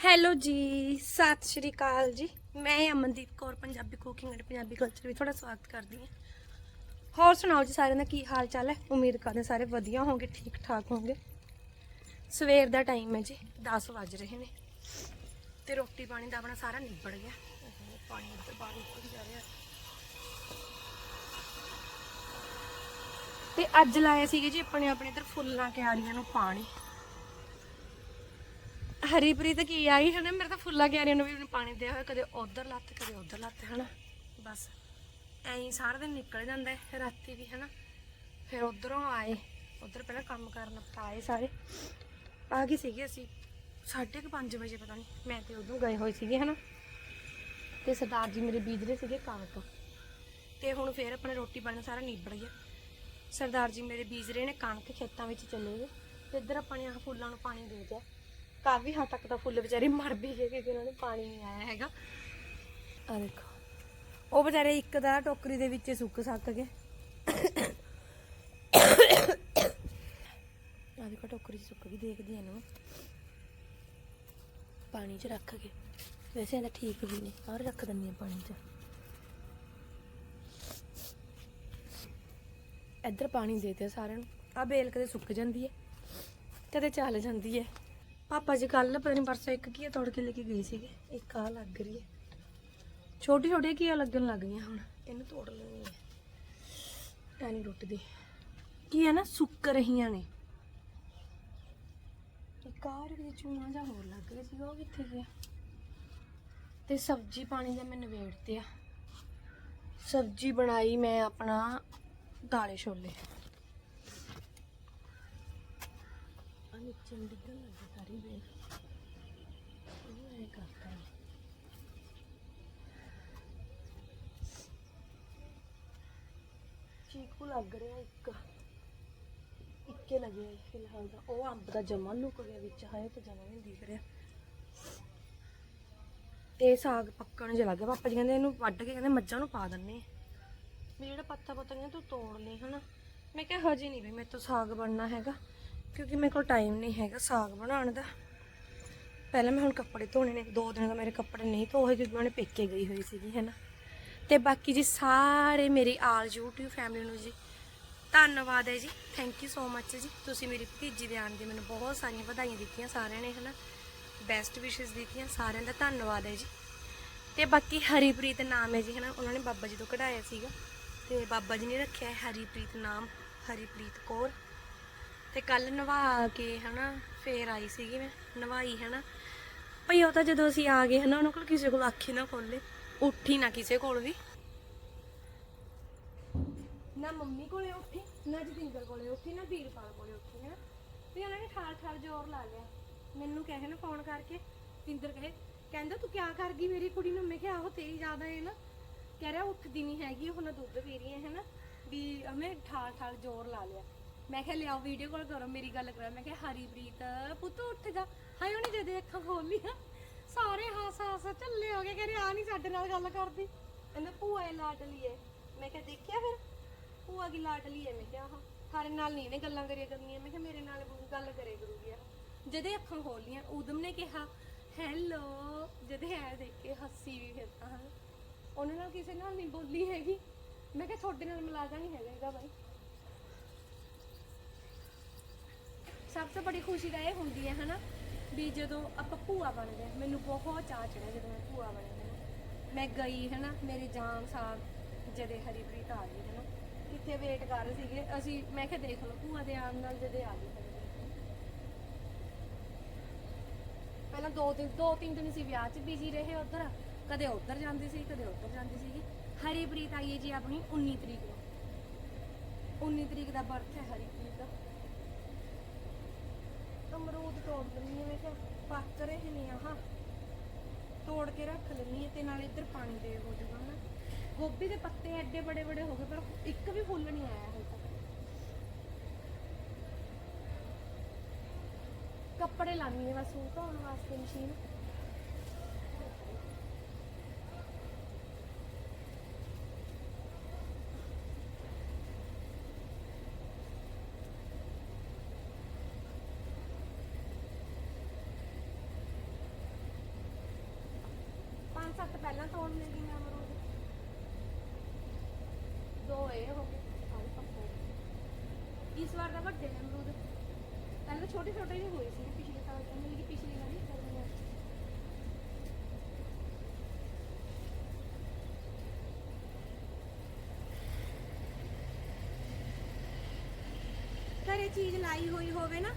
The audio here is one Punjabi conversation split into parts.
ਹੈਲੋ ਜੀ, ਸਤਿ ਸ਼੍ਰੀ ਅਕਾਲ ਜੀ। ਮੈਂ Amandeep Kaur, Punjabi cooking and Punjabi culture ਵਿੱਚ ਤੁਹਾਡਾ ਸਵਾਗਤ ਕਰਦੀ ਹਾਂ। ਹੋਰ ਸੁਣਾਓ ਜੀ ਸਾਰਿਆਂ ਦਾ ਕੀ ਹਾਲ ਚਾਲ ਹੈ? ਉਮੀਦ ਕਰਦੇ ਸਾਰੇ ਵਧੀਆ ਹੋਵੋਗੇ ਠੀਕ ਠਾਕ ਹੋਵੋਗੇ ਸਵੇਰ ਦਾ ਟਾਈਮ ਹੈ ਜੀ 10 ਵੱਜ ਰਹੇ ਨੇ। ਤੇ ਰੋਟੀ ਪਾਣੀ ਦਾ ਆਪਣਾ ਸਾਰਾ ਨਿਬੜ ਗਿਆ। ਪਾਣੀ ਉੱਤੇ ਪਾਣੀ ਉੱਪਰ ਜਾ ਰਿਹਾ। ਤੇ ਅੱਜ ਲਾਇਆ ਸੀਗੇ ਜੀ ਆਪਣੇ ਆਪਣੇ ਇੱਧਰ ਫੁੱਲਾਂ, ਕਿਆਰੀਆਂ ਨੂੰ ਪਾਣੀ। ਹਰੀਪ੍ਰੀਤ ਕੀ ਆਈ ਹਨਾ ਮੇਰੇ ਤਾਂ ਫੁੱਲਾਂ ਕਿਆਰੀਆਂ ਨੂੰ ਵੀ ਉਹਨੇ ਪਾਣੀ ਦਿਆ ਹੋਇਆ, ਕਦੇ ਉਧਰ ਲੱਤ, ਕਦੇ ਉਧਰ ਲੱਤ ਹਨਾ ਬਸ। ਐਂ ਹੀ ਸਾਰਾ ਦਿਨ ਨਿਕਲ ਜਾਂਦਾ ਹੈ, ਰਾਤੀ ਵੀ ਹਨਾ ਫਿਰ ਉਧਰੋਂ ਆਏ। ਉਧਰ ਪਹਿਲਾਂ ਕੰਮ ਕਰਨ ਆਏ ਸਾਰੇ। ਆ ਗਏ ਸੀਗੇ ਅਸੀਂ 5:30 ਵਜੇ, ਪਤਾ ਨਹੀਂ ਮੈਂ ਤੇ ਉਦੋਂ ਗਏ ਹੋਏ ਸੀਗੇ ਹਨਾ ਤੇ ਸਰਦਾਰ ਜੀ ਮੇਰੇ ਬੀਜ ਰਹੇ ਸੀਗੇ ਕਣਕ ਤੇ। ਹੁਣ ਫੇਰ ਆਪਣੇ ਰੋਟੀ ਪਾਣੀ ਸਾਰਾ ਨਿਬੜ ਗਿਆ। ਸਰਦਾਰ ਜੀ ਮੇਰੇ ਬੀਜ ਰਹੇ ਨੇ, ਕਣਕ ਖੇਤਾਂ ਵਿੱਚ ਚਲੇ ਗਏ। ਤੇ ਇੱਧਰ ਆਪਾਂ ਨੇ ਆਹ ਫੁੱਲਾਂ ਨੂੰ ਪਾਣੀ ਦੇ ਦਿਆ। ਕਾਫੀ ਹੱਦ ਤੱਕ ਤਾਂ ਫੁੱਲ ਵਿਚਾਰੇ ਮਰ ਵੀ ਗਏ ਕਿਉਂਕਿ ਉਹਨਾਂ ਨੂੰ ਪਾਣੀ ਨਹੀਂ ਆਇਆ ਹੈਗਾ। ਆ ਦੇਖੋ। ਉਹ ਵਿਚਾਰੇ ਇੱਕ ਦਾ ਟੋਕਰੀ ਦੇ ਵਿੱਚ ਸੁੱਕ ਸੱਕ ਗਏ। ਆ ਦੇਖੋ, ਟੋਕਰੀ ਸੁੱਕ ਵੀ ਦੇਖਦੀ ਆ ਨੂੰ ਪਾਣੀ 'ਚ ਰੱਖ ਕੇ। ਵੈਸੇ ਇਹਦਾ ਠੀਕ ਵੀ ਨੇ ਔਰ ਰੱਖ ਦਿੰਦੀ ਆ ਪਾਣੀ 'ਚ। ਇੱਧਰ ਪਾਣੀ ਦੇ ਤੇ ਸਾਰਿਆਂ ਨੂੰ। ਆ ਬੇਲ ਕਦੇ ਸੁੱਕ ਜਾਂਦੀ ਹੈ, ਕਦੇ ਚੱਲ ਜਾਂਦੀ ਹੈ। ਪਾਪਾ ਜੀ ਕੱਲ ਪਤਾ ਨਹੀਂ ਪਰਸੋਂ ਇੱਕ ਕੀ ਤੋੜ ਕੇ ਲੈ ਕੇ ਗਏ ਸੀਗੇ, ਇੱਕ ਆ ਲੱਗ ਰਹੀ ਹੈ। ਛੋਟੀ ਛੋਟੀ ਕੀ ਲੱਗਣ ਲੱਗ ਗਈਆਂ ਹੁਣ, ਇਹਨੂੰ ਤੋੜ ਲੈਣੀ ਹੈ। ਐ ਨਹੀਂ ਕੀ ਹੈ ਨਾ ਸੁੱਕ ਰਹੀਆਂ ਨੇ। ਇੱਕ ਆਰ ਵਿੱਚ ਚੂਨਾ ਜਾਂ ਹੋਰ ਲੱਗ ਰਿਹਾ ਸੀਗਾ, ਉਹ ਕਿੱਥੇ ਗਿਆ? ਤੇ ਸਬਜ਼ੀ ਪਾਣੀ ਦਾ ਮੈਂ ਨਵੇੜਤੇ ਆ ਸਬਜ਼ੀ ਬਣਾਈ ਮੈਂ ਆਪਣਾ ਦਾਲੇ ਛੋਲੇ। ਆ ਡਿੱਗਣ ਲੱਗੀ ਸਾਰੀ ਵੇਲ ਉਹ ਐ ਕਰਤਾ ਚੀਕੂ ਲੱਗ ਰਿਹਾ ਇੱਕ। ਇੱਕੇ ਲੱਗਿਆ ਫਿਲਹਾਲ ਤਾਂ ਉਹ ਅੰਬ ਦਾ ਜਮਾ ਲੁਕ ਗਿਆ ਵਿੱਚ, ਹਾਏ ਤਾਂ ਜਮਾ ਨਹੀਂ ਦਿਖ ਰਿਹਾ। ਤੇ ਸਾਗ ਪੱਕਣ ਜਿਹਾ ਲੱਗ ਪਾਪਾ ਜੀ ਕਹਿੰਦੇ ਇਹਨੂੰ ਵੱਢ ਕੇ ਕਹਿੰਦੇ ਮੱਝਾਂ ਨੂੰ ਪਾ ਦਿੰਨੇ ਆ। ਵੀ ਜਿਹੜਾ ਪੱਤਾ ਪੁੱਤਾ ਕਹਿੰਦੇ ਤੂੰ ਤੋੜ ਲਈ ਹਨਾ। ਮੈਂ ਕਿਹਾ ਹਜੇ ਨਹੀਂ ਵੀ ਮੇਰੇ ਤੋਂ ਸਾਗ ਬਣਨਾ ਹੈਗਾ। ਕਿਉਂਕਿ ਮੇਰੇ ਕੋਲ ਟਾਈਮ ਨਹੀਂ ਹੈਗਾ ਸਾਗ ਬਣਾਉਣ ਦਾ। ਪਹਿਲਾਂ ਮੈਂ ਹੁਣ ਕੱਪੜੇ ਧੋਣੇ ਨੇ, ਦੋ ਦਿਨ ਦਾ ਮੇਰੇ ਕੱਪੜੇ ਨਹੀਂ ਧੋਏ ਕਿਉਂਕਿ ਉਹਨੇ ਪੇਕੇ ਗਈ ਹੋਈ ਸੀਗੀ, ਹੈਨਾ। ਤੇ ਬਾਕੀ ਜੀ ਸਾਰੇ ਮੇਰੀ ਆਲ YouTube ਫੈਮਿਲੀ ਨੂੰ ਜੀ ਧੰਨਵਾਦ ਹੈ ਜੀ। ਥੈਂਕ ਯੂ ਸੋ ਮੱਚ ਜੀ। ਤੁਸੀਂ ਮੇਰੀ ਭਤੀਜੀ ਦੇ ਆਉਣ ਦੀ ਮੈਨੂੰ ਬਹੁਤ ਸਾਰੀਆਂ ਵਧਾਈਆਂ ਦਿੱਤੀਆਂ ਸਾਰਿਆਂ ਨੇ, ਹਨਾ। ਬੈਸਟ ਵਿਸ਼ੇਸ ਦਿੱਤੀਆਂ ਸਾਰਿਆਂ ਦਾ ਧੰਨਵਾਦ ਹੈ ਜੀ। ਤੇ ਬਾਕੀ ਹਰੀਪ੍ਰੀਤ ਨਾਮ ਹੈ ਜੀ, ਹਨਾ। ਉਹਨਾਂ ਨੇ ਬਾਬਾ ਜੀ ਤੋਂ ਕਢਾਇਆ ਸੀਗਾ। ਤੇ ਬਾਬਾ ਜੀ ਨੇ ਰੱਖਿਆ ਹੈ ਹਰੀਪ੍ਰੀਤ ਨਾਮ, ਹਰੀਪ੍ਰੀਤ ਕੌਰ। ਤੇ ਕੱਲ ਨਵਾ ਕੇ ਹਨਾ, ਫੇਰ ਆਈ ਸੀਗੀ ਮੈਂ, ਨਵਾਈ ਹਨਾ। ਭਈ ਉਹ ਤਾਂ ਜਦੋਂ ਅਸੀਂ ਆ ਗਏ ਹਨਾ, ਉਹਨਾਂ ਕੋਲ ਕਿਸੇ ਕੋਲ ਅੱਖੀ ਨਾ ਖੋਲੇ, ਉੱਠੀ ਨਾ ਕਿਸੇ ਕੋਲ ਵੀ। ਨਾ ਮੰਮੀ ਕੋਲੇ ਉੱਠੀ, ਨਾ ਜਤਿੰਦਰ ਕੋਲੇ ਉੱਠੀ, ਨਾ ਵੀਰਪਾਲ ਕੋਲੇ ਉੱਠੀ ਹੈ ਤੇ ਉਹਨਾਂ ਨੇ ਠਾਲ ਠਾਲ ਜ਼ੋਰ ਲਾ ਲਿਆ। ਮੈਨੂੰ ਕਹੇ ਨਾ ਫੋਨ ਕਰਕੇ ਤਿੰਦਰ ਕਹੇ, ਕਹਿੰਦਾ ਤੂੰ ਕਿਆ ਕਰ ਗਈ ਮੇਰੀ ਕੁੜੀ ਨੂੰ? ਮੈਂ ਕਿਹਾ, ਆਹੋ ਤੇਰੀ ਜ਼ਿਆਦਾ ਹੈ ਨਾ। ਕਹਿ ਰਿਹਾ, ਉੱਠਦੀ ਨਹੀਂ ਹੈਗੀ, ਉਹ ਨਾ ਦੁੱਧ ਪੀ ਰਹੀ ਹੈ ਹੈਨਾ। ਵੀ ਹਮੇ ਠਾਲ ਠਾਲ ਜ਼ੋਰ ਲਾ ਲਿਆ। ਮੈਂ ਕਿਹਾ ਲਿਆਓ ਵੀਡੀਓ ਕਾਲ ਕਰੋ, ਮੇਰੀ ਗੱਲ ਕਰੋ। ਮੈਂ ਕਿਹਾ, ਹਰੀਪ੍ਰੀਤ, ਪੁੱਤ ਉੱਠ ਜਾ। ਹਾਏ, ਉਹਨੇ ਜਦੇ ਅੱਖਾਂ ਖੋਲ ਲਈਆਂ ਸਾਰੇ ਹਾਸ ਹਾਸ ਝੱਲੇ ਹੋ ਗਏ, ਕਹਿੰਦੇ ਆ ਨਹੀਂ ਸਾਡੇ ਨਾਲ ਗੱਲ ਕਰਦੀ। ਕਹਿੰਦਾ, ਭੂਆ ਇਹ ਲਾਡਲੀ ਹੈ ਮੈਂ ਕਿਹਾ, ਦੇਖਿਆ ਫਿਰ? ਭੂਆ ਦੀ ਲਾਡਲੀ ਹੈ ਮੈਂ ਕਿਹਾ ਹਾਂ ਸਾਡੇ ਨਾਲ ਨਹੀਂ ਇਹਨੇ ਗੱਲਾਂ ਕਰਿਆ ਕਰਨੀਆਂ। ਮੈਂ ਕਿਹਾ, ਮੇਰੇ ਨਾਲ ਗੱਲ ਕਰੇ ਕਰੂਗੀ ਆ ਜਦੇ ਅੱਖਾਂ ਖੋਲ ਲੀਆਂ ਊਦਮ ਨੇ ਕਿਹਾ ਹੈਲੋ ਜਦੇ ਐ ਦੇਖ ਕੇ ਹੱਸੀ ਵੀ ਫਿਰ ਤਾਂ। ਉਹਨਾਂ ਨਾਲ ਕਿਸੇ ਨਾਲ ਨਹੀਂ ਬੋਲੀ ਹੈਗੀ। ਮੈਂ ਕਿਹਾ, ਤੁਹਾਡੇ ਨਾਲ ਮਿਲਾਦਾ ਨਹੀਂ ਹੈਗਾ ਇਹਦਾ ਬਾਈ। ਸਭ ਤੋਂ ਬੜੀ ਖੁਸ਼ੀ ਤਾਂ ਇਹ ਹੁੰਦੀ ਹੈ, ਹਨਾ, ਵੀ ਜਦੋਂ ਆਪਾਂ ਭੂਆ ਬਣਦੇ ਹਾਂ, ਮੈਨੂੰ ਬਹੁਤ ਚਾਅ ਚੜਿਆ ਜਦੋਂ ਮੈਂ ਭੂਆ ਬਣੀ ਹਨਾ ਮੈਂ ਗਈ, ਹਨਾ, ਮੇਰੀ ਜਾਨ ਸਾਹਿਬ ਜਦੇ ਹਰੀਪ੍ਰੀਤ ਆ ਗਈ, ਹਨਾ, ਇੱਥੇ ਵੇਟ ਕਰ ਰਹੇ ਸੀਗੇ, ਅਸੀਂ, ਮੈਂ ਕਿਹਾ ਦੇਖ ਲਓ, ਭੂਆ ਦੇ ਆਉਣ ਨਾਲ ਜਦੇ ਆ ਗਈ ਪਹਿਲਾਂ ਦੋ ਦਿਨ, ਦੋ ਤਿੰਨ ਦਿਨ ਅਸੀਂ ਵਿਆਹ 'ਚ ਬਿਜ਼ੀ ਰਹੇ ਉਧਰ, ਕਦੇ ਉਧਰ ਜਾਂਦੀ ਸੀ, ਕਦੇ ਉਧਰ ਜਾਂਦੀ ਸੀਗੀ। ਹਰੀਪ੍ਰੀਤ ਆਈ ਹੈ ਜੀ ਆਪਣੀ 19 ਤਰੀਕ ਨੂੰ। 19 ਤਰੀਕ ਦਾ ਬਰਥ ਹੈ ਹਰੀਪ੍ਰੀਤ ਦਾ। ਅਮਰੂਦ ਤੋੜ ਦਿੰਨੀ ਆ ਮੈਂ ਕਿਹਾ ਪੱਕ ਰਹੇ ਨੇ ਆਹ। ਤੋੜ ਕੇ ਰੱਖ ਲੈਣੀ ਤੇ ਨਾਲ ਇੱਧਰ ਪਾਣੀ ਦੇ ਹੋ ਜਾਊਗਾ ਨਾ ਗੋਭੀ ਦੇ ਪੱਤੇ ਐਡੇ ਬੜੇ ਬੜੇ ਹੋ ਗਏ, ਪਰ ਇੱਕ ਵੀ ਫੁੱਲ ਨਹੀਂ ਆਇਆ ਹਜੇ ਤੱਕ। ਕੱਪੜੇ ਲਾਣੀ ਹੈ ਬਸ ਉਹ ਧੋਣ ਵਾਸਤੇ ਮਸ਼ੀਨ। 6-7 ਪਹਿਲਾਂ ਤੋੜ ਲੈਗੀ ਮੈਂ ਅਮਰੂਦ ਦੋ ਇਹ ਹੋ ਗਏ ਆਹ ਵੀ ਇਸ ਵਾਰ ਦਾ ਵੱਡੇ ਨੇ ਅਮਰੂਦ। ਪਹਿਲਾਂ ਛੋਟੇ ਛੋਟੇ ਜਿਹੇ ਹੋਏ ਸੀ, ਪਿਛਲੇ ਸਾਲ ਤੋਂ ਮਿਲ ਗਈ ਪਿਛਲੀ ਵਾਰੀ ਗਰਮੀਆਂ 'ਚ। ਘਰੇ ਚੀਜ਼ ਲਾਈ ਹੋਈ ਹੋਵੇ ਨਾ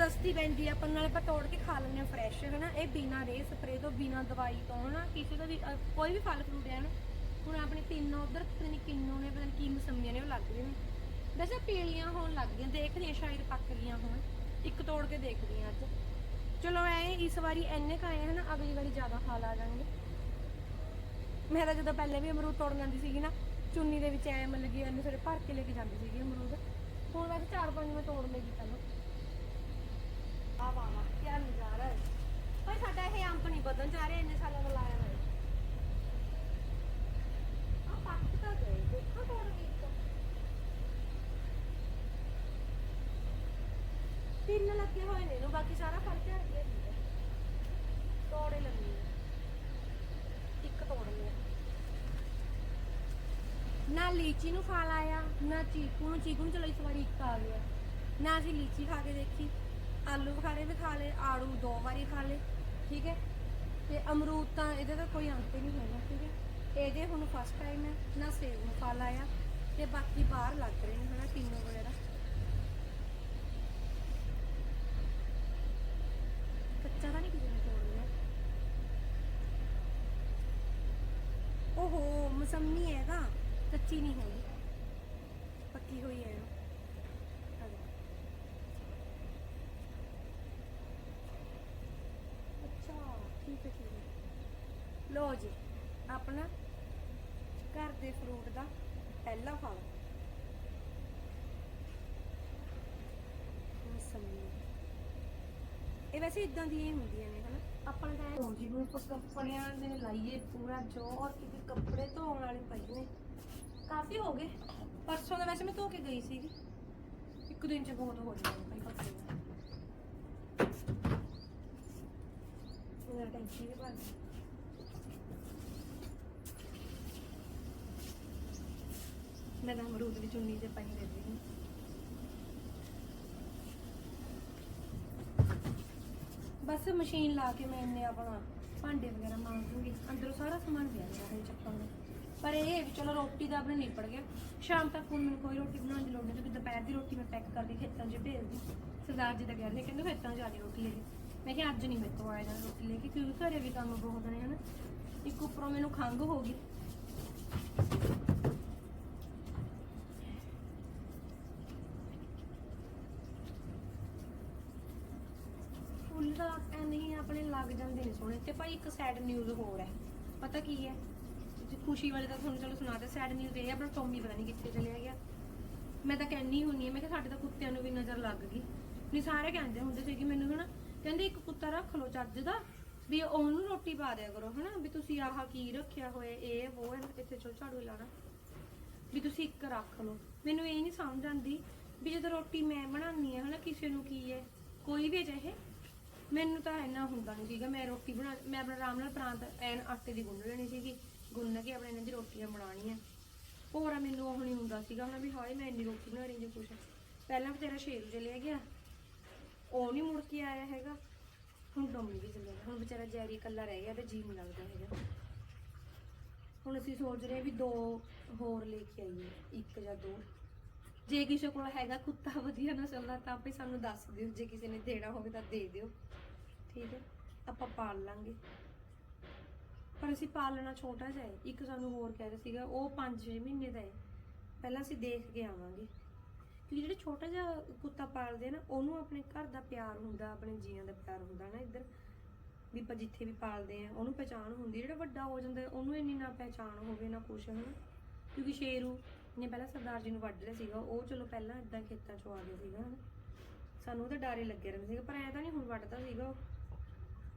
ਸਸਤੀ ਪੈਂਦੀ ਆ ਆਪਾਂ ਨਾਲੇ ਆਪਾਂ ਤੋੜ ਕੇ ਖਾ ਲੈਂਦੇ ਆ ਫਰੈਸ਼ ਹਨਾ? ਇਹ ਬਿਨਾ ਰੇ ਸਪਰੇ ਤੋਂ ਬਿਨਾ ਦਵਾਈ ਤੋਂ ਹਨਾ? ਕਿਸੇ ਦਾ ਵੀ ਅਹ, ਕੋਈ ਵੀ ਫਲ ਫਰੂਟ ਹੈ ਨਾ ਹੁਣ ਆਪਣੇ ਤਿੰਨ ਉਧਰ ਪਤਾ ਨਹੀਂ ਕਿੰਨੂ ਨੇ ਪਤਾ ਨਹੀਂ ਕੀ ਮਸੰਮੀਆਂ ਨੇ ਉਹ ਲੱਗ ਰਹੀਆਂ ਨੇ। ਵੈਸੇ ਪੀਲੀਆਂ ਹੋਣ ਲੱਗ ਗਈਆਂ ਦੇਖਦੇ ਆ ਸ਼ਾਇਦ ਪੱਕ ਗਈਆਂ ਹੋਣ। ਇੱਕ ਤੋੜ ਕੇ ਦੇਖਦੀ ਆ ਅੱਜ। ਚਲੋ ਐ ਇਸ ਵਾਰੀ ਐਨੇ ਕਾਏ ਹਨਾ? ਅਗਲੀ ਵਾਰੀ ਜ਼ਿਆਦਾ ਖਾ ਲਾ ਜਾਣਗੇ। ਮੈਂ ਤਾਂ ਜਦੋਂ ਪਹਿਲੇ ਵੀ ਅਮਰੂਦ ਤੋੜ ਜਾਂਦੀ ਸੀਗੀ ਨਾ ਚੁੰਨੀ ਦੇ ਵਿੱਚ ਐ ਮਤਲਬ ਕਿ ਇਹਨੂੰ ਸਾਰੇ ਭਰ ਕੇ ਲੈ ਕੇ ਜਾਂਦੀ ਸੀਗੀ ਅਮਰੂਦ। ਹੁਣ ਵੈਸੇ ਚਾਰ ਪੰਜ ਮੈਂ ਤੋੜ ਲੇਗੀ ਪਹਿਲਾਂ ਆ ਵਾ ਵਾ ਕੀ ਨਜ਼ਾਰਾ ਹੈ ਪਰ ਸਾਡਾ ਇਹ ਅੰਬ ਨਹੀਂ ਵਧਣ ਜਾ ਰਿਹਾ, ਇੰਨੇ ਸਾਲਾਂ ਦਾ ਲਾਇਆ ਹੋਇਆ। ਆ ਪੱਕ ਤਾਂ ਗਏ, ਦੇਖੋ ਤੋੜ ਕੇ ਤਿੰਨ ਲੱਗੇ ਹੋਏ ਨੇ ਇਹਨੂੰ, ਬਾਕੀ ਸਾਰਾ ਫਲ ਝੜ ਗਿਆ ਤੋੜੇ ਲੱਗੀ ਇੱਕ ਤੋੜ ਲਿਆ। ਨਾ ਲੀਚੀ ਨੂੰ ਫਲ ਆਇਆ, ਨਾ ਚੀਕੂ ਨੂੰ ਚੀਕੂ ਨੂੰ ਚਲੋ ਇਸ ਵਾਰੀ ਇੱਕ ਆ ਗਿਆ। ਨਾ ਅਸੀਂ ਲੀਚੀ ਖਾ ਕੇ ਦੇਖੀ, ਆਲੂ ਬੁਖਾਰੇ ਵੀ ਖਾ ਲਏ, ਆੜੂ ਦੋ ਵਾਰੀ ਖਾ ਲਏ, ਠੀਕ ਹੈ? ਤੇ ਅਮਰੂਦ ਤਾਂ ਇਹਦੇ ਤਾਂ ਕੋਈ ਅੰਤ ਹੀ ਨਹੀਂ ਹੈਗਾ, ਠੀਕ ਹੈ? ਇਹਦੇ ਹੁਣ ਫਸਟ ਟਾਈਮ ਹੈ, ਨਾ ਸੇਬ ਨੂੰ ਫਲ ਆਇਆ, ਤੇ ਬਾਕੀ ਬਾਹਰ ਲੱਗ ਰਹੇ ਨੇ, ਹਨਾ, ਕਿੰਨੂ ਵਗੈਰਾ। ਕੱਚਾ ਤਾਂ ਨਹੀਂ ਕਿਸੇ ਨੇ ਤੋੜ ਲਿਆ ਓਹੋ, ਮਸੰਮੀ ਹੈਗਾ, ਕੱਚੀ ਨਹੀਂ ਹੈਗੀ ਪੱਕੀ ਹੋਈ ਹੈ ਇਹ। ਆ ਦੇਖੋ। ਅੱਛਾ ਠੀਕ ਹੈ ਠੀਕ ਹੈ ਲੋ ਜੀ, ਆਪਣਾ ਘਰ ਦੇ ਫਰੂਟ ਦਾ ਪਹਿਲਾ ਫਲ। ਮਸੰਮੀ। ਇਹ ਵੈਸੇ ਇਦਾਂ ਦੀਆਂ ਹੀ ਹੁੰਦੀਆਂ ਨੇ, ਹਨਾ? ਆਪਾਂ ਤਾਂ ਹੋ ਜੀ ਨੂੰ ਕੱਪੜਿਆਂ ਦੇ ਲਾਈਏ ਪੂਰਾ ਜ਼ੋਰ ਕਿਉਂਕਿ ਕੱਪੜੇ ਧੋਣ ਵਾਲੇ ਪਏ ਨੇ। ਕਾਫੀ ਹੋ ਗਏ। ਪਰਸੋਂ ਦਾ ਵੈਸੇ ਮੈਂ ਧੋ ਕੇ ਗਈ ਸੀਗੀ। ਇੱਕ ਦਿਨ ਚ ਬਹੁਤ ਹੋ ਜਾਂਦੇ ਭਾਈ ਕੱਪੜੇ। ਮੇਰਾ ਟੈਂਕੀ ਵੀ ਭਰ ਗਈ। ਮੈਂ ਤਾਂ ਅਮਰੂਦ ਦੀ ਚੁੰਨੀ ਤੇ ਪਾਈ ਦੇ ਦਿੱਤੀ ਬਸ ਮਸ਼ੀਨ ਲਾ ਕੇ ਮੈਂ ਇੰਨੇ ਆਪਣਾ ਭਾਂਡੇ ਵਗੈਰਾ ਮਾਂਜ ਦੂੰਗੀ ਅੰਦਰੋਂ ਸਾਰਾ ਸਮਾਨ ਪਿਆ ਰਿਹਾ ਹੈ ਚੱਪਾਂ ਦਾ। ਪਰ ਇਹ ਹੈ ਵੀ ਚਲੋ ਰੋਟੀ ਦਾ ਆਪਣੇ ਨਿਪੜ ਗਿਆ। ਸ਼ਾਮ ਤੱਕ ਹੁਣ ਮੈਨੂੰ ਕੋਈ ਰੋਟੀ ਬਣਾਉਣ ਦੀ ਲੋੜ ਨਹੀਂ, ਕਿਉਂਕਿ ਦੁਪਹਿਰ ਦੀ ਰੋਟੀ ਮੈਂ ਪੈਕ ਕਰਕੇ ਖੇਤਾਂ 'ਚ ਭੇਜਦੀ। ਸਰਦਾਰ ਜੀ ਤਾਂ ਕਹਿੰਦੇ ਕਹਿੰਦੇ ਖੇਤਾਂ 'ਚ ਆ ਜੀ ਰੋਟੀ ਲੈ ਕੇ। ਮੈਂ ਕਿਹਾ ਅੱਜ ਨਹੀਂ ਮੇਰੇ ਤੋਂ ਆਇਆ ਜਾਣਾ ਰੋਟੀ ਲੈ ਕੇ, ਕਿਉਂਕਿ ਘਰੇ ਵੀ ਕੰਮ ਬਹੁਤ ਨੇ, ਹਨਾ। ਇੱਕ ਉੱਪਰੋਂ ਮੈਨੂੰ ਖੰਘ ਹੋ ਗਈ ਫੁੱਲ ਤਾਂ ਐ ਨਹੀਂ ਆਪਣੇ ਨੇ ਸੋਹਣੇ ਤੇ ਭਾਈ ਇੱਕ ਸੈਡ ਨਿਊਜ਼ ਹੋਰ ਹੈ। ਪਤਾ ਕੀ ਹੈ? ਖੁਸ਼ੀ ਵਾਲੇ ਤਾਂ ਤੁਹਾਨੂੰ ਚਲੋ ਸੁਣਾ ਦੇ ਸੈਡ ਨਿਊਜ਼ ਇਹ ਆਪਣਾ ਟੋਮੀ ਪਤਾ ਨਹੀਂ ਕਿੱਥੇ ਚਲਿਆ ਗਿਆ। ਮੈਂ ਤਾਂ ਕਹਿੰਨੀ ਹੁੰਨੀ ਆ ਮੈਂ ਕਿਹਾ ਸਾਡੇ ਤਾਂ ਕੁੱਤਿਆਂ ਨੂੰ ਵੀ ਨਜ਼ਰ ਲੱਗ ਗਈ। ਨਹੀਂ, ਸਾਰੇ ਕਹਿੰਦੇ ਹੁੰਦੇ ਸੀ ਕਿ ਮੈਨੂੰ ਹਨਾ, ਕਹਿੰਦੇ ਇੱਕ ਕੁੱਤਾ ਰੱਖ ਲਓ ਚੱਜ ਦਾ, ਵੀ ਉਹਨੂੰ ਰੋਟੀ ਪਾ ਦਿਆ ਕਰੋ ਹਨਾ, ਵੀ ਤੁਸੀਂ ਆਹ ਕੀ ਰੱਖਿਆ ਹੋਇਆ, ਇਹ, ਉਹ ਹੈ, ਇੱਥੇ ਚਲ ਝਾੜੂ ਲਾਣਾ ਵੀ ਤੁਸੀਂ ਇੱਕ ਰੱਖ ਲਓ। ਮੈਨੂੰ ਇਹ ਨਹੀਂ ਸਮਝ ਆਉਂਦੀ ਵੀ ਜਦੋਂ ਰੋਟੀ ਮੈਂ ਬਣਾਉਣੀ ਹੈ ਹਨਾ, ਕਿਸੇ ਨੂੰ ਕੀ ਹੈ, ਕੋਈ ਵੀ ਚਾਹੇ ਮੈਨੂੰ ਤਾਂ ਇੰਨਾ ਹੁੰਦਾ ਨਹੀਂ ਸੀਗਾ, ਮੈਂ ਰੋਟੀ ਬਣਾ, ਮੈਂ ਆਪਣਾ ਆਰਾਮ ਨਾਲ ਪ੍ਰਾਂਤ, ਐਨ ਆਟੇ ਦੀ ਗੁੰਨ ਲੈਣੀ ਸੀਗੀ, ਗੁੰਨ ਕੇ ਆਪਣੇ ਇਹਨਾਂ ਦੀ ਰੋਟੀਆਂ ਬਣਾਉਣੀਆਂ। ਹੋਰ ਮੈਨੂੰ ਉਹ ਨਹੀਂ ਹੁੰਦਾ ਸੀਗਾ ਹੁਣ ਵੀ ਹਾਏ ਮੈਂ ਇੰਨੀ ਰੋਟੀ ਬਣਾ ਰਹੀ ਜੇ ਕੁਛ। ਪਹਿਲਾਂ ਵਿਚਾਰਾ ਸ਼ੇਰ ਚਲਿਆ ਗਿਆ, ਉਹ ਨਹੀਂ ਮੁੜ ਕੇ ਆਇਆ ਹੈਗਾ। ਹੁਣ ਡੋਮੀ ਵੀ ਚਲਿਆ ਗਿਆ ਹੁਣ ਵਿਚਾਰਾ ਜੈਰੀ ਇਕੱਲਾ ਰਹਿ ਗਿਆ ਤੇ ਜੀ ਨਹੀਂ ਲੱਗਦਾ ਹੈਗਾ। ਹੁਣ ਅਸੀਂ ਸੋਚ ਰਹੇ ਵੀ ਦੋ ਹੋਰ ਲੈ ਕੇ ਆਈਏ, ਇੱਕ ਜਾਂ ਦੋ। ਜੇ ਕਿਸੇ ਕੋਲ ਹੈਗਾ ਕੁੱਤਾ ਵਧੀਆ ਨਸਲ ਦਾ ਤਾਂ ਆਪੇ ਸਾਨੂੰ ਦੱਸ ਦਿਓ। ਜੇ ਕਿਸੇ ਨੇ ਦੇਣਾ ਹੋਵੇ ਤਾਂ ਦੇ ਦਿਓ। ਠੀਕ ਹੈ। ਆਪਾਂ ਪਾਲ ਲਾਂਗੇ। ਪਰ ਅਸੀਂ ਪਾਲਣਾ ਛੋਟਾ ਜਿਹਾ ਹੈ। ਇੱਕ ਸਾਨੂੰ ਹੋਰ ਕਹਿ ਰਿਹਾ ਸੀਗਾ ਉਹ 5-6 ਮਹੀਨੇ ਦਾ ਹੈ। ਪਹਿਲਾਂ ਅਸੀਂ ਦੇਖ ਕੇ ਆਵਾਂਗੇ। ਕਿਉਂਕਿ ਜਿਹੜੇ ਛੋਟਾ ਜਿਹਾ ਕੁੱਤਾ ਪਾਲਦੇ ਆ ਨਾ ਉਹਨੂੰ ਆਪਣੇ ਘਰ ਦਾ ਪਿਆਰ ਹੁੰਦਾ ਆਪਣੇ ਜੀਆਂ ਦਾ ਪਿਆਰ ਹੁੰਦਾ ਨਾ ਇੱਧਰ। ਵੀ ਆਪਾਂ ਜਿੱਥੇ ਵੀ ਪਾਲਦੇ ਆ ਉਹਨੂੰ ਪਹਿਚਾਣ ਹੁੰਦੀ। ਜਿਹੜਾ ਵੱਡਾ ਹੋ ਜਾਂਦਾ ਉਹਨੂੰ ਇੰਨੀ ਨਾ ਪਹਿਚਾਣ ਹੋਵੇ ਨਾ ਕੁਛ ਹਨਾ। ਕਿਉਂਕਿ ਸ਼ੇਰੂ ਨੇ ਪਹਿਲਾਂ ਸਰਦਾਰ ਜੀ ਨੂੰ ਵੱਢ ਲਿਆ ਸੀਗਾ, ਉਹ ਚਲੋ ਪਹਿਲਾਂ ਇਦਾਂ ਖੇਤਾਂ 'ਚੋਂ ਆ ਗਿਆ ਸੀਗਾ ਹਨਾ। ਸਾਨੂੰ ਉਹਦਾ ਡਰ ਹੀ ਲੱਗਿਆ ਰਹਿੰਦਾ ਪਰ ਐ ਤਾਂ ਨਹੀਂ ਹੁਣ ਵੱਢਦਾ ਸੀਗਾ